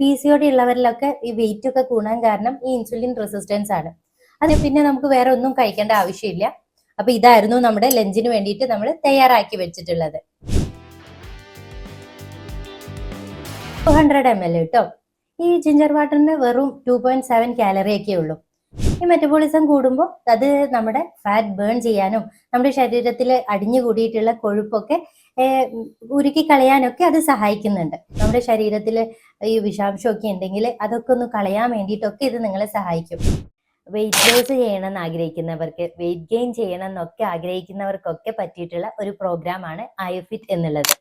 P C O D ഉള്ളവരിലൊക്കെ ഈ weight ഒക്കെ കൂടാൻ കാരണം ഈ ഇൻസുലിൻ റെസിസ്റ്റൻസ് ആണ്. അത് പിന്നെ നമുക്ക് വേറെ ഒന്നും കഴിക്കേണ്ട ആവശ്യമില്ല. അപ്പൊ ഇതായിരുന്നു നമ്മുടെ ലഞ്ചിന് വേണ്ടിയിട്ട് നമ്മൾ തയ്യാറാക്കി വെച്ചിട്ടുള്ളത്. ടു ഹൺഡ്രഡ് എം എൽ കേട്ടോ ഈ ജിഞ്ചർ വാട്ടറിന് വെറും ടു പോയിന്റ് സെവൻ കാലറി ഒക്കെ ഉള്ളൂ. ഈ മെറ്റബോളിസം കൂടുമ്പോൾ അത് നമ്മുടെ ഫാറ്റ് ബേൺ ചെയ്യാനും നമ്മുടെ ശരീരത്തിൽ അടിഞ്ഞു കൂടിയിട്ടുള്ള കൊഴുപ്പൊക്കെ ഉരുക്കി കളയാനൊക്കെ അത് സഹായിക്കുന്നുണ്ട്. നമ്മുടെ ശരീരത്തിൽ ഈ വിഷാംശമൊക്കെ ഉണ്ടെങ്കിൽ അതൊക്കെ ഒന്ന് കളയാൻ വേണ്ടിയിട്ടൊക്കെ ഇത് നിങ്ങളെ സഹായിക്കും. വെയിറ്റ് ലോസ് ചെയ്യണം എന്ന് ആഗ്രഹിക്കുന്നവർക്ക് വെയിറ്റ് ഗെയിൻ ചെയ്യണം എന്നൊക്കെ ആഗ്രഹിക്കുന്നവർക്കൊക്കെ പറ്റിയിട്ടുള്ള ഒരു പ്രോഗ്രാം ആണ് ആയുർഫിറ്റ് എന്നുള്ളത്.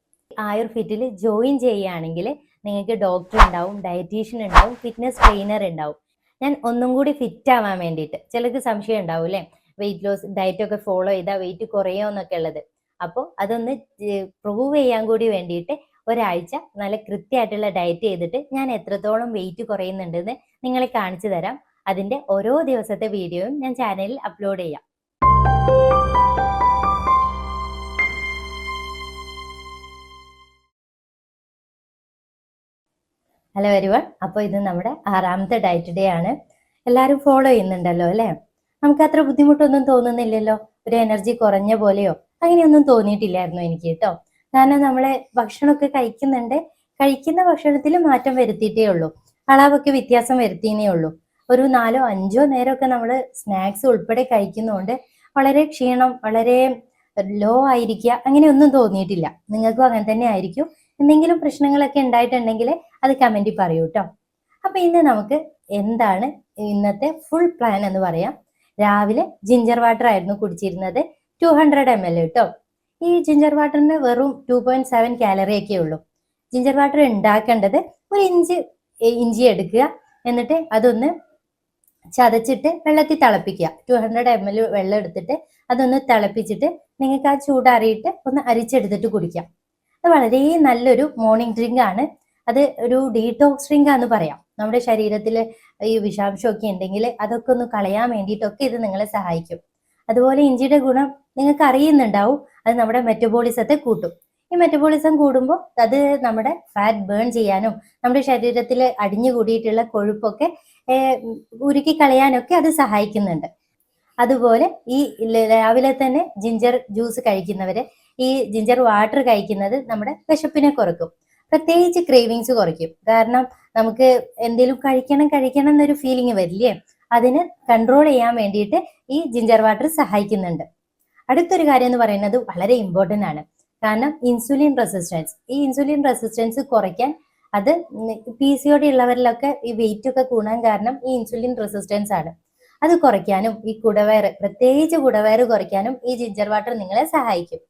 ആയുർഫിറ്റിൽ ജോയിൻ ചെയ്യുകയാണെങ്കിൽ നിങ്ങൾക്ക് ഡോക്ടർ ഉണ്ടാവും ഡയറ്റീഷ്യൻ ഉണ്ടാവും ഫിറ്റ്നസ് ട്രെയിനർ ഉണ്ടാവും. ഞാൻ ഒന്നും കൂടി ഫിറ്റ് ആവാൻ വേണ്ടിയിട്ട്. ചിലർക്ക് സംശയം ഉണ്ടാവും അല്ലേ? വെയിറ്റ് ലോസ് ഡയറ്റ് ഒക്കെ ഫോളോ ചെയ്താൽ വെയിറ്റ് കുറയോ എന്നൊക്കെ ഉള്ളത്. അപ്പോൾ അതൊന്ന് പ്രൂവ് ചെയ്യാൻ കൂടി വേണ്ടിയിട്ട് ഒരാഴ്ച നല്ല കൃത്യമായിട്ടുള്ള ഡയറ്റ് ചെയ്തിട്ട് ഞാൻ എത്രത്തോളം വെയിറ്റ് കുറയുന്നുണ്ടെന്ന് നിങ്ങളെ കാണിച്ചു തരാം. അതിന്റെ ഓരോ ദിവസത്തെ വീഡിയോയും ഞാൻ ചാനലിൽ അപ്ലോഡ് ചെയ്യാം. ഹലോ വരുവൺ അപ്പോൾ ഇത് നമ്മുടെ ആറാമത്തെ ഡയറ്റ് ഡേ ആണ്. എല്ലാവരും ഫോളോ ചെയ്യുന്നുണ്ടല്ലോ അല്ലേ? നമുക്ക് അത്ര ബുദ്ധിമുട്ടൊന്നും തോന്നുന്നില്ലല്ലോ? ഒരു എനർജി കുറഞ്ഞ പോലെയോ? അങ്ങനെയൊന്നും തോന്നിയിട്ടില്ലായിരുന്നു എനിക്ക് കേട്ടോ. കാരണം നമ്മളെ ഭക്ഷണമൊക്കെ കഴിക്കുന്നുണ്ട്. കഴിക്കുന്ന ഭക്ഷണത്തിൽ മാറ്റം വരുത്തിയിട്ടേ ഉള്ളൂ. അളവൊക്കെ വ്യത്യാസം വരുത്തിയേ ഉള്ളൂ. ഒരു നാലോ അഞ്ചോ നേരമൊക്കെ നമ്മൾ സ്നാക്സ് ഉൾപ്പെടെ കഴിക്കുന്നതുകൊണ്ട് വളരെ ക്ഷീണം വളരെ ലോ ആയിരിക്കുക അങ്ങനെയൊന്നും തോന്നിയിട്ടില്ല. നിങ്ങൾക്കും അങ്ങനെ തന്നെ ആയിരിക്കും. എന്തെങ്കിലും പ്രശ്നങ്ങളൊക്കെ ഉണ്ടായിട്ടുണ്ടെങ്കിൽ അത് കമന്റിൽ പറയൂ കേട്ടോ അപ്പൊ ഇന്ന് നമുക്ക് എന്താണ് ഇന്നത്തെ ഫുൾ പ്ലാൻ എന്ന് പറയാം. രാവിലെ ജിഞ്ചർ വാട്ടർ ആയിരുന്നു കുടിച്ചിരുന്നത്. ടു ഹൺഡ്രഡ് എം എൽ കേട്ടോ ഈ ജിഞ്ചർ വാട്ടറിന് വെറും ടു പോയിന്റ് സെവൻ കാലറി ഒക്കെ ഉള്ളൂ. ജിഞ്ചർ വാട്ടർ ഉണ്ടാക്കേണ്ടത് ഒരു ഇഞ്ച് ഇഞ്ചി എടുക്കുക. എന്നിട്ട് അതൊന്ന് ചതച്ചിട്ട് വെള്ളത്തിൽ തിളപ്പിക്കുക. ടു ഹൺഡ്രഡ് എം എൽ വെള്ളം എടുത്തിട്ട് അതൊന്ന് തിളപ്പിച്ചിട്ട് നിങ്ങൾക്ക് ആ ചൂടാറിയിട്ട് ഒന്ന് അരിച്ചെടുത്തിട്ട് കുടിക്കാം. അത് വളരെ നല്ലൊരു മോർണിംഗ് ഡ്രിങ്ക് ആണ്. അത് ഒരു ഡീടോക്സ് ഡ്രിങ്ക് ആണെന്ന് പറയാം. നമ്മുടെ ശരീരത്തിൽ ഈ വിഷാംശമൊക്കെ ഉണ്ടെങ്കിൽ അതൊക്കെ ഒന്ന് കളയാൻ വേണ്ടിയിട്ടൊക്കെ ഇത് നിങ്ങളെ സഹായിക്കും. അതുപോലെ ഇഞ്ചിയുടെ ഗുണം നിങ്ങൾക്ക് അറിയുന്നുണ്ടാവും. അത് നമ്മുടെ മെറ്റബോളിസത്തെ കൂട്ടും. ഈ മെറ്റബോളിസം കൂടുമ്പോൾ അത് നമ്മുടെ ഫാറ്റ് ബേൺ ചെയ്യാനും നമ്മുടെ ശരീരത്തിൽ അടിഞ്ഞു കൂടിയിട്ടുള്ള കൊഴുപ്പൊക്കെ ഉരുക്കി കളയാനൊക്കെ അത് സഹായിക്കുന്നുണ്ട്. അതുപോലെ ഈ രാവിലെ തന്നെ ജിഞ്ചർ ജ്യൂസ് കഴിക്കുന്നവര് ഈ ജിഞ്ചർ വാട്ടർ കഴിക്കുന്നത് നമ്മുടെ വിശപ്പിനെ കുറയ്ക്കും പ്രത്യേകിച്ച് ക്രേവിങ്സ് കുറയ്ക്കും. കാരണം നമുക്ക് എന്തെങ്കിലും കഴിക്കണം കഴിക്കണം എന്നൊരു ഫീലിംഗ് വരില്ലേ? അതിന് കൺട്രോൾ ചെയ്യാൻ വേണ്ടിയിട്ട് ഈ ജിഞ്ചർ വാട്ടർ സഹായിക്കുന്നുണ്ട്. അടുത്തൊരു കാര്യം എന്ന് പറയുന്നത് വളരെ ഇമ്പോർട്ടന്റ് ആണ്. കാരണം ഇൻസുലിൻ റെസിസ്റ്റൻസ് ഈ ഇൻസുലിൻ റെസിസ്റ്റൻസ് കുറയ്ക്കാൻ അത് പി സി ഒ ഉള്ളവരിലൊക്കെ ഈ വെയിറ്റ് ഒക്കെ കൂടാൻ കാരണം ഈ ഇൻസുലിൻ റെസിസ്റ്റൻസ് ആണ്. അത് കുറയ്ക്കാനും ഈ കുടവയറ് പ്രത്യേകിച്ച് കുടവയറ് കുറയ്ക്കാനും ഈ ജിഞ്ചർ വാട്ടർ നിങ്ങളെ സഹായിക്കും.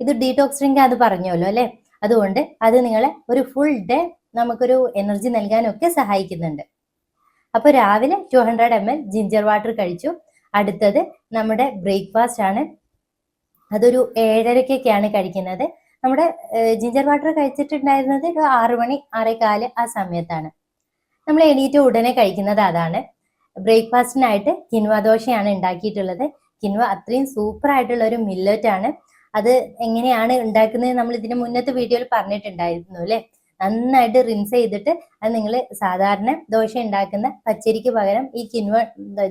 ഇത് ഡീടോക്സ് ഡ്രിങ്ക് അത് പറഞ്ഞല്ലോ അല്ലെ? അതുകൊണ്ട് അത് നിങ്ങളെ ഒരു ഫുൾ ഡേ നമുക്കൊരു എനർജി നൽകാനൊക്കെ സഹായിക്കുന്നുണ്ട്. അപ്പൊ രാവിലെ two hundred M L ginger water കഴിച്ചു. അടുത്തത് നമ്മുടെ ബ്രേക്ക്ഫാസ്റ്റ് ആണ്. അതൊരു ഏഴരക്കൊക്കെയാണ് കഴിക്കുന്നത്. നമ്മുടെ ജിഞ്ചർ വാട്ടർ കഴിച്ചിട്ടുണ്ടായിരുന്നത് ഒരു ആറു മണി ആറേകാൽ ആ സമയത്താണ്. നമ്മൾ എണീറ്റ് ഉടനെ കഴിക്കുന്നത് അതാണ്. ബ്രേക്ക്ഫാസ്റ്റിനായിട്ട് കിൻവ ദോശയാണ് ഉണ്ടാക്കിയിട്ടുള്ളത്. കിൻവ അത്രയും സൂപ്പർ ആയിട്ടുള്ള ഒരു മില്ലറ്റ് ആണ്. അത് എങ്ങനെയാണ് ഉണ്ടാക്കുന്നത് നമ്മൾ ഇതിന് മുന്നത്തെ വീഡിയോയിൽ പറഞ്ഞിട്ടുണ്ടായിരുന്നു അല്ലെ? നന്നായിട്ട് റിൻസ് ചെയ്തിട്ട് അത് നിങ്ങൾ സാധാരണ ദോശ ഉണ്ടാക്കുന്ന പച്ചരിക്ക് പകരം ഈ കിൻവ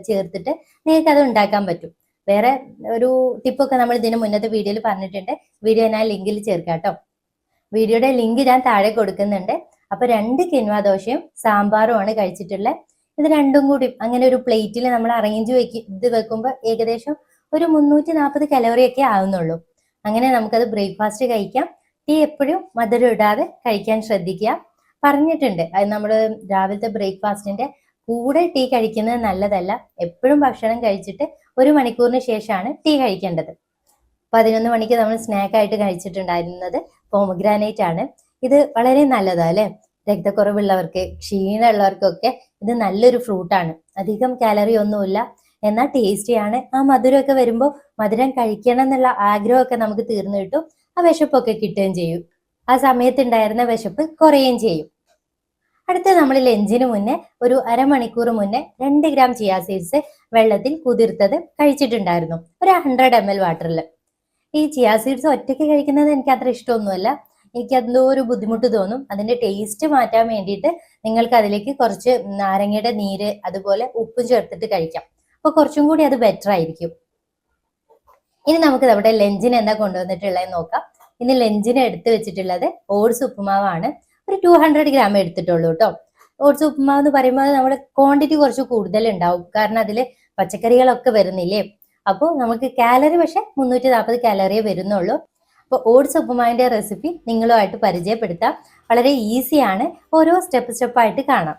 ചേർത്തിട്ട് നിങ്ങൾക്ക് അത് ഉണ്ടാക്കാൻ പറ്റും. വേറെ ഒരു ടിപ്പൊക്കെ നമ്മൾ ഇതിന് മുന്നത്തെ വീഡിയോയിൽ പറഞ്ഞിട്ടുണ്ട്. വീഡിയോ ഞാൻ ലിങ്കിൽ ചേർക്കാം കേട്ടോ വീഡിയോയുടെ ലിങ്ക് ഞാൻ താഴെ കൊടുക്കുന്നുണ്ട്. അപ്പൊ രണ്ട് കിൻവ ദോശയും സാമ്പാറുമാണ് കഴിച്ചിട്ടുള്ളത് ഇത് രണ്ടും കൂടി അങ്ങനെ ഒരു പ്ലേറ്റിൽ നമ്മൾ അറേഞ്ച് വെക്കി ഇത് വെക്കുമ്പോൾ ഏകദേശം ഒരു മുന്നൂറ്റി നാൽപ്പത് കലോറി ഒക്കെ ആവുന്നുള്ളൂ. അങ്ങനെ നമുക്കത് ബ്രേക്ക്ഫാസ്റ്റ് കഴിക്കാം. ടീ എപ്പോഴും മധുരം ഇടാതെ കഴിക്കാൻ ശ്രദ്ധിക്കുക. പറഞ്ഞിട്ടുണ്ട് അത് നമ്മൾ രാവിലത്തെ ബ്രേക്ക്ഫാസ്റ്റിന്റെ കൂടെ ടീ കഴിക്കുന്നത് നല്ലതല്ല. എപ്പോഴും ഭക്ഷണം കഴിച്ചിട്ട് ഒരു മണിക്കൂറിന് ശേഷമാണ് ടീ കഴിക്കേണ്ടത്. പതിനൊന്ന് മണിക്ക് നമ്മൾ സ്നാക്ക് ആയിട്ട് കഴിച്ചിട്ടുണ്ടായിരുന്നത് പോമഗ്രാനൈറ്റ് ആണ്. ഇത് വളരെ നല്ലതാ അല്ലെ? രക്തക്കുറവുള്ളവർക്ക് ക്ഷീണമുള്ളവർക്കൊക്കെ ഇത് നല്ലൊരു ഫ്രൂട്ടാണ് അധികം കാലറി ഒന്നുമില്ല. എന്നാൽ ടേസ്റ്റിയാണ് ആ മധുരമൊക്കെ വരുമ്പോൾ മധുരം കഴിക്കണം എന്നുള്ള ആഗ്രഹമൊക്കെ നമുക്ക് തീർന്നു കിട്ടും. ആ വിശപ്പൊക്കെ കിട്ടുകയും ചെയ്യും. ആ സമയത്ത് ഉണ്ടായിരുന്ന വിശപ്പ് കുറയുകയും ചെയ്യും. അടുത്ത നമ്മൾ ലഞ്ചിന് മുന്നേ ഒരു അരമണിക്കൂർ മുന്നേ രണ്ട് ഗ്രാം ചിയാ സീഡ്സ് വെള്ളത്തിൽ കുതിർത്തത് കഴിച്ചിട്ടുണ്ടായിരുന്നു. ഒരു ഹൺഡ്രഡ് എം എൽ വാട്ടറിൽ ഈ ചിയാ സീഡ്സ് ഒറ്റയ്ക്ക് കഴിക്കുന്നത് എനിക്ക് അത്ര ഇഷ്ടമൊന്നുമല്ല. എനിക്ക് എന്തോ ഒരു ബുദ്ധിമുട്ട് തോന്നും. അതിന്റെ ടേസ്റ്റ് മാറ്റാൻ വേണ്ടിയിട്ട് നിങ്ങൾക്ക് അതിലേക്ക് കുറച്ച് നാരങ്ങയുടെ നീര് അതുപോലെ ഉപ്പും ചേർത്തിട്ട് കഴിക്കാം. അപ്പൊ കുറച്ചും കൂടി അത് ബെറ്റർ ആയിരിക്കും. ഇനി നമുക്ക് നമ്മുടെ ലഞ്ചിന് എന്താ കൊണ്ടുവന്നിട്ടുള്ളത് നോക്കാം. ഇന്ന് ലഞ്ചിന് എടുത്തു വെച്ചിട്ടുള്ളത് ഓട്സ് ഉപ്പുമാവാണ്. ഒരു ടു ഹൺഡ്രഡ് ഗ്രാം എടുത്തിട്ടുള്ളൂ കേട്ടോ. ഓട്സ് ഉപ്പുമാവ് എന്ന് പറയുമ്പോൾ നമ്മുടെ ക്വാണ്ടിറ്റി കുറച്ച് കൂടുതൽ ഉണ്ടാവും കാരണം അതിൽ പച്ചക്കറികളൊക്കെ വരുന്നില്ലേ? അപ്പോൾ നമുക്ക് കാലറി പക്ഷെ മുന്നൂറ്റി നാൽപ്പത് കാലറിയേ വരുന്നുള്ളൂ. അപ്പോൾ ഓട്സ് ഉപ്പുമാവിന്റെ റെസിപ്പി നിങ്ങളുമായിട്ട് പരിചയപ്പെടുത്താം. വളരെ ഈസിയാണ് ഓരോ സ്റ്റെപ്പ് സ്റ്റെപ്പായിട്ട് കാണാം.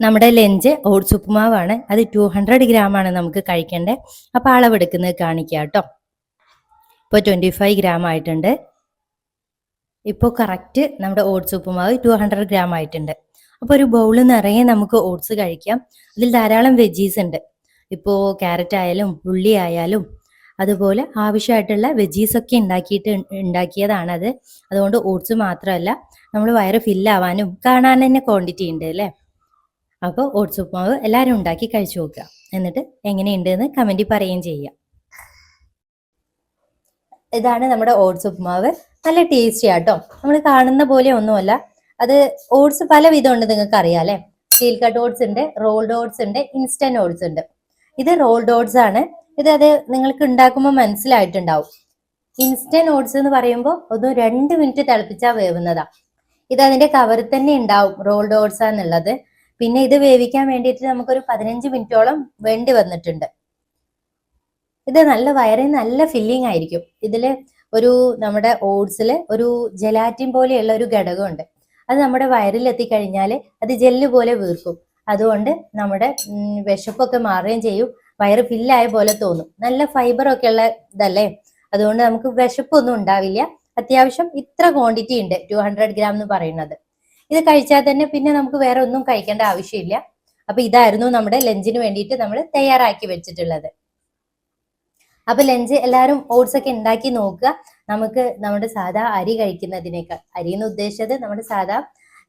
നമ്മുടെ ലഞ്ച് ഓട്സ് ഉപ്പുമാവാണ്. അത് ടു ഹൺഡ്രഡ് ഗ്രാം ആണ് നമുക്ക് കഴിക്കേണ്ടത്. അപ്പോൾ അളവെടുക്കുന്നത് കാണിക്കുക കേട്ടോ. ഇപ്പൊ ട്വന്റി ഫൈവ് ഗ്രാം ആയിട്ടുണ്ട്. ഇപ്പോൾ കറക്റ്റ് നമ്മുടെ oats uppumavu two hundred gram ആയിട്ടുണ്ട്. അപ്പോൾ ഒരു ബൗളിൽ നിറയെ നമുക്ക് ഓട്സ് കഴിക്കാം. അതിൽ ധാരാളം വെജീസ് ഉണ്ട്. ഇപ്പോൾ ക്യാരറ്റ് ആയാലും ഉള്ളി ആയാലും അതുപോലെ ആവശ്യമായിട്ടുള്ള വെജീസ് ഒക്കെ ഉണ്ടാക്കിയിട്ട് ഉണ്ടാക്കിയതാണത്. അത് അതുകൊണ്ട് ഓട്സ് മാത്രമല്ല നമ്മൾ വയറ് ഫില്ലാവാനും കാണാൻ തന്നെ ക്വാണ്ടിറ്റി ഉണ്ട് അല്ലേ? അപ്പോൾ ഓട്സ് ഉപ്പുമാവ് എല്ലാവരും ഉണ്ടാക്കി കഴിച്ചു നോക്കുക. എന്നിട്ട് എങ്ങനെയുണ്ടെന്ന് കമന്റിൽ പറയുകയും ചെയ്യുക ഇതാണ് നമ്മുടെ ഓട്സ് ഉപ്പുമാവ് നല്ല ടേസ്റ്റി ആട്ടോ. നമ്മൾ കാണുന്ന പോലെ ഒന്നുമല്ല. അത് ഓട്സ് പല വിധമുണ്ട് നിങ്ങൾക്ക് അറിയാം അല്ലേ? സ്റ്റീൽ കട്ട് ഓട്സ് ഉണ്ട് റോൾഡ് ഓട്സ് ഉണ്ട് ഇൻസ്റ്റന്റ് ഓട്സ് ഉണ്ട്. ഇത് റോൾഡ് ഓട്സ് ആണ്. ഇത് അത് നിങ്ങൾക്ക് ഉണ്ടാക്കുമ്പോൾ മനസ്സിലായിട്ടുണ്ടാവും. ഇൻസ്റ്റന്റ് ഓട്സ് എന്ന് പറയുമ്പോൾ ഒന്ന് രണ്ട് മിനിറ്റ് തിളപ്പിച്ചാൽ വേവുന്നതാ. ഇത് അതിന്റെ കവറിൽ തന്നെ ഉണ്ടാവും റോൾഡ് ഓട്സ് എന്നുള്ളത് പിന്നെ ഇത് വേവിക്കാൻ വേണ്ടിയിട്ട് നമുക്കൊരു പതിനഞ്ച് മിനിറ്റോളം വേണ്ടി വന്നിട്ടുണ്ട്. ഇത് നല്ല വയറിന് നല്ല ഫില്ലിംഗ് ആയിരിക്കും. ഇതിൽ ഒരു നമ്മുടെ ഓട്സിൽ ഒരു ജലാറ്റിൻ പോലെയുള്ള ഒരു ഘടകമുണ്ട്. അത് നമ്മുടെ വയറിൽ എത്തിക്കഴിഞ്ഞാൽ അത് ജെല്ല് പോലെ വീർക്കും. അതുകൊണ്ട് നമ്മുടെ വിശപ്പൊക്കെ മാറുകയും ചെയ്യും. വയറ് ഫില്ലായ പോലെ തോന്നും. നല്ല ഫൈബറൊക്കെ ഉള്ള ഇതല്ലേ? അതുകൊണ്ട് നമുക്ക് വിശപ്പൊന്നും ഉണ്ടാവില്ല. അത്യാവശ്യം ഇത്ര ക്വാണ്ടിറ്റി ഉണ്ട്. ടു ഹൺഡ്രഡ് ഗ്രാം എന്ന് പറയുന്നത്. ഇത് കഴിച്ചാൽ തന്നെ പിന്നെ നമുക്ക് വേറെ ഒന്നും കഴിക്കേണ്ട ആവശ്യമില്ല. അപ്പൊ ഇതായിരുന്നു നമ്മുടെ ലഞ്ചിന് വേണ്ടിയിട്ട് നമ്മൾ തയ്യാറാക്കി വെച്ചിട്ടുള്ളത്. അപ്പൊ ലഞ്ച് എല്ലാവരും ഓട്സ് ഒക്കെ ഉണ്ടാക്കി നോക്കുക. നമുക്ക് നമ്മുടെ സാധാ അരി കഴിക്കുന്നതിനേക്കാൾ അരി എന്ന് ഉദ്ദേശിച്ചത് നമ്മുടെ സാധാ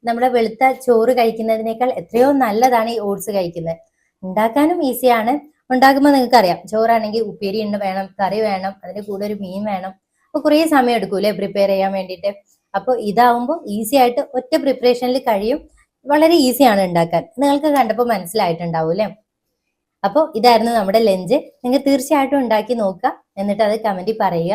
നമ്മുടെ വെളുത്ത ചോറ് കഴിക്കുന്നതിനേക്കാൾ എത്രയോ നല്ലതാണ് ഈ ഓട്സ് കഴിക്കുന്നത്. ഉണ്ടാക്കാനും ഈസിയാണ്. ഉണ്ടാക്കുമ്പോൾ നിങ്ങൾക്ക് അറിയാം ചോറാണെങ്കിൽ ഉപ്പേരി ഉണ്ട് വേണം കറി വേണം അതിന്റെ കൂടെ ഒരു മീൻ വേണം. അപ്പൊ കുറേ സമയം എടുക്കൂലേ പ്രിപ്പയർ ചെയ്യാൻ വേണ്ടിയിട്ട്. അപ്പോൾ ഇതാവുമ്പോൾ ഈസി ആയിട്ട് ഒറ്റ പ്രിപ്പറേഷനിൽ കഴിയും. വളരെ ഈസിയാണ് ഉണ്ടാക്കാൻ. നിങ്ങൾക്ക് കണ്ടപ്പോൾ മനസ്സിലായിട്ടുണ്ടാവും അല്ലേ അപ്പോൾ ഇതായിരുന്നു നമ്മുടെ ലഞ്ച് നിങ്ങൾ തീർച്ചയായിട്ടും ഉണ്ടാക്കി നോക്കുക. എന്നിട്ട് അത് കമന്റിൽ പറയുക.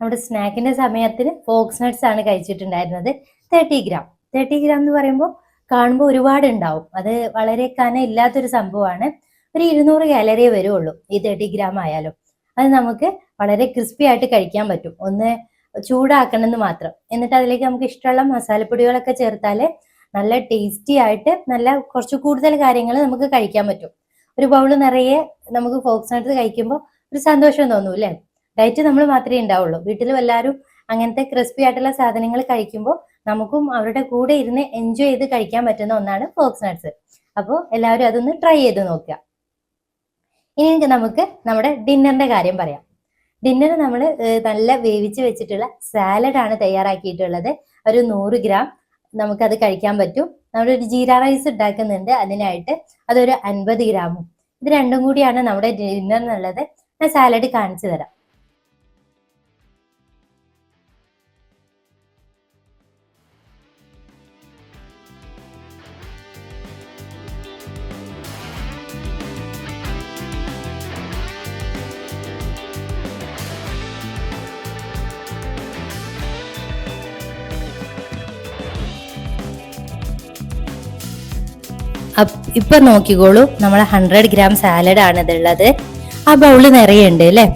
നമ്മുടെ സ്നാക്കിന്റെ സമയത്തിന് ഫോക്സ് നട്ട്സ് ആണ് കഴിച്ചിട്ടുണ്ടായിരുന്നത്. തേർട്ടി ഗ്രാം തേർട്ടി ഗ്രാം എന്ന് പറയുമ്പോൾ കാണുമ്പോൾ ഒരുപാട് ഉണ്ടാവും അത് വളരെ കന ഇല്ലാത്തൊരു സംഭവമാണ്. ഒരു ഇരുന്നൂറ് കാലറിയേ വരുള്ളൂ ഈ തേർട്ടി ഗ്രാം ആയാലും. അത് നമുക്ക് വളരെ ക്രിസ്പി ആയിട്ട് കഴിക്കാൻ പറ്റും. ഒന്ന് ചൂടാക്കണമെന്ന് മാത്രം. എന്നിട്ട് അതിലേക്ക് നമുക്ക് ഇഷ്ടമുള്ള മസാലപ്പൊടികളൊക്കെ ചേർത്താൽ നല്ല ടേസ്റ്റി ആയിട്ട് നല്ല കുറച്ച് കൂടുതൽ കാര്യങ്ങൾ നമുക്ക് കഴിക്കാൻ പറ്റും. ഒരു ബൗൾ നിറയെ നമുക്ക് ഫോക്സ് നട്ട്സ് കഴിക്കുമ്പോൾ ഒരു സന്തോഷം തോന്നും അല്ലേ ഡയറ്റ് നമ്മൾ മാത്രമേ ഉണ്ടാവുള്ളൂ. വീട്ടിലും എല്ലാവരും അങ്ങനത്തെ ക്രിസ്പി ആയിട്ടുള്ള സാധനങ്ങൾ കഴിക്കുമ്പോൾ നമുക്കും അവരുടെ കൂടെ ഇരുന്ന് എൻജോയ് ചെയ്ത് കഴിക്കാൻ പറ്റുന്ന ഒന്നാണ് ഫോക്സ് നട്ട്സ് അപ്പോൾ എല്ലാവരും അതൊന്ന് ട്രൈ ചെയ്ത് നോക്കുക. ഇനി നമുക്ക് നമ്മുടെ ഡിന്നറിന്റെ കാര്യം പറയാം. ഡിന്നർ നമ്മൾ നല്ല വേവിച്ച് വെച്ചിട്ടുള്ള സാലഡാണ് തയ്യാറാക്കിയിട്ടുള്ളത്. ഒരു നൂറ് ഗ്രാം നമുക്കത് കഴിക്കാൻ പറ്റും. നമ്മളൊരു ജീര റൈസ് ഉണ്ടാക്കുന്നുണ്ട് അതിനായിട്ട് അതൊരു അൻപത് ഗ്രാമും. ഇത് രണ്ടും കൂടിയാണ് നമ്മുടെ ഡിന്നർ എന്നുള്ളത് ഞാൻ സാലഡ് കാണിച്ചു തരാം. ഇപ്പൊ നോക്കിക്കോളൂ നമ്മളെ ഹൺഡ്രഡ് ഗ്രാം സാലഡ് ആണ് ഇതുള്ളത്. ആ ബൗൾ നിറയുണ്ട് അല്ലേ?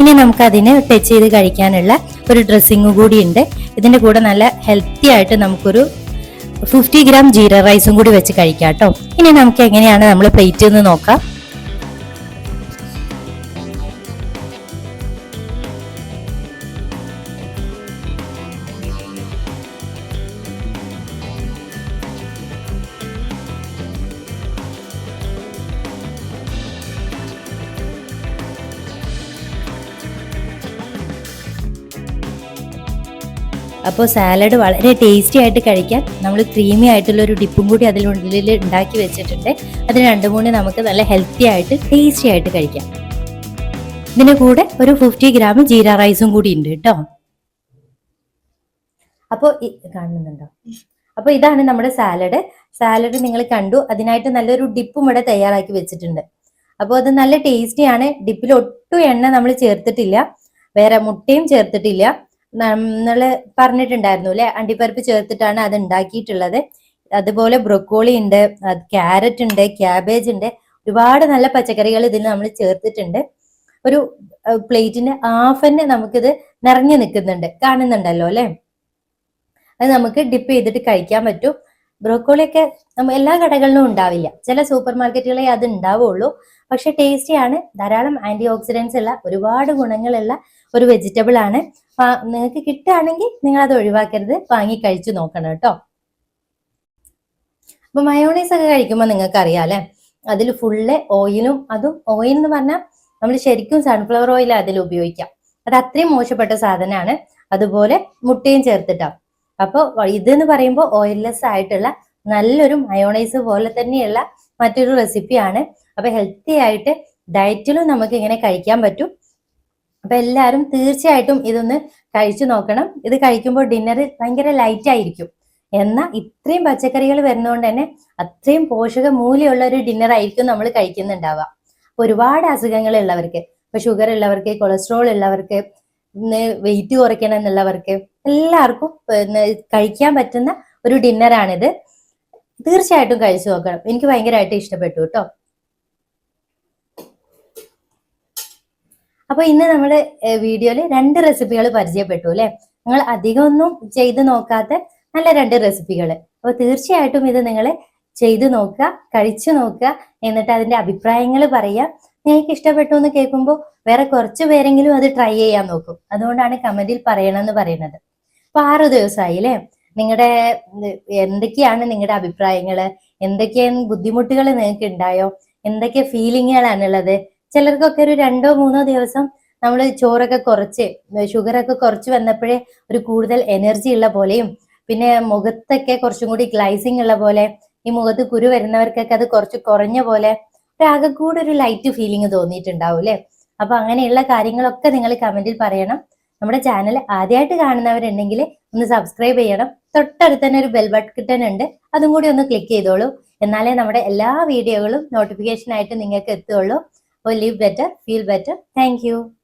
ഇനി നമുക്ക് അതിനെ ടച്ച് ചെയ്ത് കഴിക്കാനുള്ള ഒരു ഡ്രസ്സിങ് കൂടി ഉണ്ട്. ഇതിന്റെ കൂടെ നല്ല ഹെൽത്തി ആയിട്ട് നമുക്കൊരു ഫിഫ്റ്റി ഗ്രാം ജീര റൈസും കൂടി വെച്ച് കഴിക്കാം കേട്ടോ. ഇനി നമുക്ക് എങ്ങനെയാണ് നമ്മൾ പ്ലേറ്റ് നിന്ന് നോക്കാം. അപ്പോൾ സാലഡ് വളരെ ടേസ്റ്റി ആയിട്ട് കഴിക്കാൻ നമ്മൾ ക്രീമി ആയിട്ടുള്ള ഒരു ഡിപ്പും കൂടി അതിനുള്ളിൽ ഉണ്ടാക്കി വെച്ചിട്ടുണ്ട്. അത് രണ്ടും കൂടി നമുക്ക് നല്ല ഹെൽത്തി ആയിട്ട് ടേസ്റ്റി ആയിട്ട് കഴിക്കാം. ഇതിന്റെ കൂടെ ഒരു ഫിഫ്റ്റി ഗ്രാം ജീര റൈസും കൂടി ഉണ്ട് കേട്ടോ. അപ്പോൾ കാണുന്നുണ്ടോ? അപ്പോൾ ഇതാണ് നമ്മുടെ സാലഡ്. സാലഡ് നിങ്ങൾ കണ്ടു. അതിനായിട്ട് നല്ലൊരു ഡിപ്പും ഇവിടെ തയ്യാറാക്കി വെച്ചിട്ടുണ്ട്. അപ്പോൾ അത് നല്ല ടേസ്റ്റിയാണ് ഡിപ്പിൽ ഒട്ടും എണ്ണ നമ്മൾ ചേർത്തിട്ടില്ല. വേറെ മുട്ടയും ചേർത്തിട്ടില്ല. നമ്മൾ പറഞ്ഞിട്ടുണ്ടായിരുന്നു അല്ലെ അണ്ടിപ്പരിപ്പ് ചേർത്തിട്ടാണ് അത് ഉണ്ടാക്കിയിട്ടുള്ളത്. അതുപോലെ ബ്രൊക്കോളി ഉണ്ട് ക്യാരറ്റ് ഉണ്ട് ക്യാബേജ് ഉണ്ട്. ഒരുപാട് നല്ല പച്ചക്കറികൾ ഇതിൽ നമ്മൾ ചേർത്തിട്ടുണ്ട്. ഒരു പ്ലേറ്റിന്റെ തന്നെ നമുക്കിത് നിറഞ്ഞു നിൽക്കുന്നുണ്ട്. കാണുന്നുണ്ടല്ലോ അല്ലെ? അത് നമുക്ക് ഡിപ്പ് ചെയ്തിട്ട് കഴിക്കാൻ പറ്റും. ബ്രോക്കോളിയൊക്കെ നമ്മ എല്ലാ കടകളിലും ഉണ്ടാവില്ല. ചില സൂപ്പർ മാർക്കറ്റുകളെ അത് ഉണ്ടാവുള്ളൂ. പക്ഷെ ടേസ്റ്റിയാണ്. ധാരാളം ആന്റി ഓക്സിഡൻസ് ഉള്ള ഒരുപാട് ഗുണങ്ങളുള്ള ഒരു വെജിറ്റബിൾ ആണ്. നിങ്ങൾക്ക് കിട്ടുകയാണെങ്കിൽ നിങ്ങൾ അത് ഒഴിവാക്കരുത്. വാങ്ങി കഴിച്ചു നോക്കണം കേട്ടോ. അപ്പൊ മയോണൈസ് ഒക്കെ കഴിക്കുമ്പോൾ നിങ്ങൾക്ക് അറിയാം അതിൽ ഫുള്ള് ഓയിലും അതും ഓയിൽ എന്ന് പറഞ്ഞാൽ നമ്മൾ ശരിക്കും സൺഫ്ലവർ ഓയിൽ അതിൽ ഉപയോഗിക്കാം. അത് അത്രയും മോശപ്പെട്ട സാധനമാണ്. അതുപോലെ മുട്ടയും ചേർത്തിട്ടാണ് അപ്പോൾ ഇതെന്ന് പറയുമ്പോൾ ഓയിൽലെസ് ആയിട്ടുള്ള നല്ലൊരു മയോണൈസ് പോലെ തന്നെയുള്ള മറ്റൊരു റെസിപ്പിയാണ് അപ്പൊ ഹെൽത്തി ആയിട്ട് ഡയറ്റിലും നമുക്ക് ഇങ്ങനെ കഴിക്കാൻ പറ്റും. അപ്പൊ എല്ലാവരും തീർച്ചയായിട്ടും ഇതൊന്ന് കഴിച്ചു നോക്കണം. ഇത് കഴിക്കുമ്പോൾ ഡിന്നർ ഭയങ്കര ലൈറ്റ് ആയിരിക്കും. എന്നാൽ ഇത്രയും പച്ചക്കറികൾ വരുന്നതുകൊണ്ട് തന്നെ അത്രയും പോഷക മൂല്യമുള്ള ഒരു ഡിന്നർ ആയിരിക്കും നമ്മൾ കഴിക്കുന്നുണ്ടാവുക. ഒരുപാട് അസുഖങ്ങൾ ഉള്ളവർക്ക് ഇപ്പൊ ഷുഗർ ഉള്ളവർക്ക് കൊളസ്ട്രോൾ ഉള്ളവർക്ക് വെയിറ്റ് കുറയ്ക്കണം എന്നുള്ളവർക്ക് എല്ലാവർക്കും കഴിക്കാൻ പറ്റുന്ന ഒരു ഡിന്നറാണിത് തീർച്ചയായിട്ടും കഴിച്ചു നോക്കണം. എനിക്ക് ഭയങ്കരമായിട്ട് ഇഷ്ടപ്പെട്ടു കേട്ടോ. അപ്പൊ ഇന്ന് നമ്മുടെ വീഡിയോയിൽ രണ്ട് റെസിപ്പികൾ പരിചയപ്പെട്ടു അല്ലെ? നിങ്ങൾ അധികമൊന്നും ചെയ്തു നോക്കാത്ത നല്ല രണ്ട് റെസിപ്പികൾ അപ്പൊ തീർച്ചയായിട്ടും ഇത് നിങ്ങൾ ചെയ്തു നോക്കുക കഴിച്ചു നോക്കുക എന്നിട്ട് അതിന്റെ അഭിപ്രായങ്ങൾ പറയുക. നിങ്ങൾക്ക് ഇഷ്ടപ്പെട്ടു എന്ന് കേൾക്കുമ്പോൾ വേറെ കുറച്ച് പേരെങ്കിലും അത് ട്രൈ ചെയ്യാൻ നോക്കും. അതുകൊണ്ടാണ് കമന്റിൽ പറയണമെന്ന് പറയുന്നത്. അപ്പൊ ആറ് ദിവസമായി അല്ലേ? നിങ്ങളുടെ എന്തൊക്കെയാണ് നിങ്ങളുടെ അഭിപ്രായങ്ങൾ? എന്തൊക്കെയാണ് ബുദ്ധിമുട്ടുകൾ നിങ്ങൾക്ക് ഉണ്ടായോ? എന്തൊക്കെ ഫീലിങ്ങുകളാണുള്ളത് ചിലർക്കൊക്കെ ഒരു രണ്ടോ മൂന്നോ ദിവസം നമ്മൾ ചോറൊക്കെ കുറച്ച് ഷുഗറൊക്കെ കുറച്ച് വന്നപ്പോഴേ ഒരു കൂടുതൽ എനർജി ഉള്ള പോലെയും പിന്നെ മുഖത്തൊക്കെ കുറച്ചും കൂടി ഗ്ലൈസിങ് ഉള്ള പോലെ ഈ മുഖത്ത് കുരു വരുന്നവർക്കൊക്കെ അത് കുറച്ച് കുറഞ്ഞ പോലെ ഒരാകെ കൂടെ ഒരു ലൈറ്റ് ഫീലിംഗ് തോന്നിയിട്ടുണ്ടാവും അല്ലെ? അപ്പൊ അങ്ങനെയുള്ള കാര്യങ്ങളൊക്കെ നിങ്ങൾ കമന്റിൽ പറയണം. നമ്മുടെ ചാനൽ ആദ്യമായിട്ട് കാണുന്നവരുണ്ടെങ്കിൽ ഒന്ന് സബ്സ്ക്രൈബ് ചെയ്യണം. തൊട്ടടുത്ത് തന്നെ ഒരു ബെൽ ബട്ടൺ ഉണ്ട്. അതും കൂടി ഒന്ന് ക്ലിക്ക് ചെയ്തോളൂ. എന്നാലേ നമ്മുടെ എല്ലാ വീഡിയോകളും നോട്ടിഫിക്കേഷൻ ആയിട്ട് നിങ്ങൾക്ക് എത്തുള്ളൂ or live better, feel better. Thank you.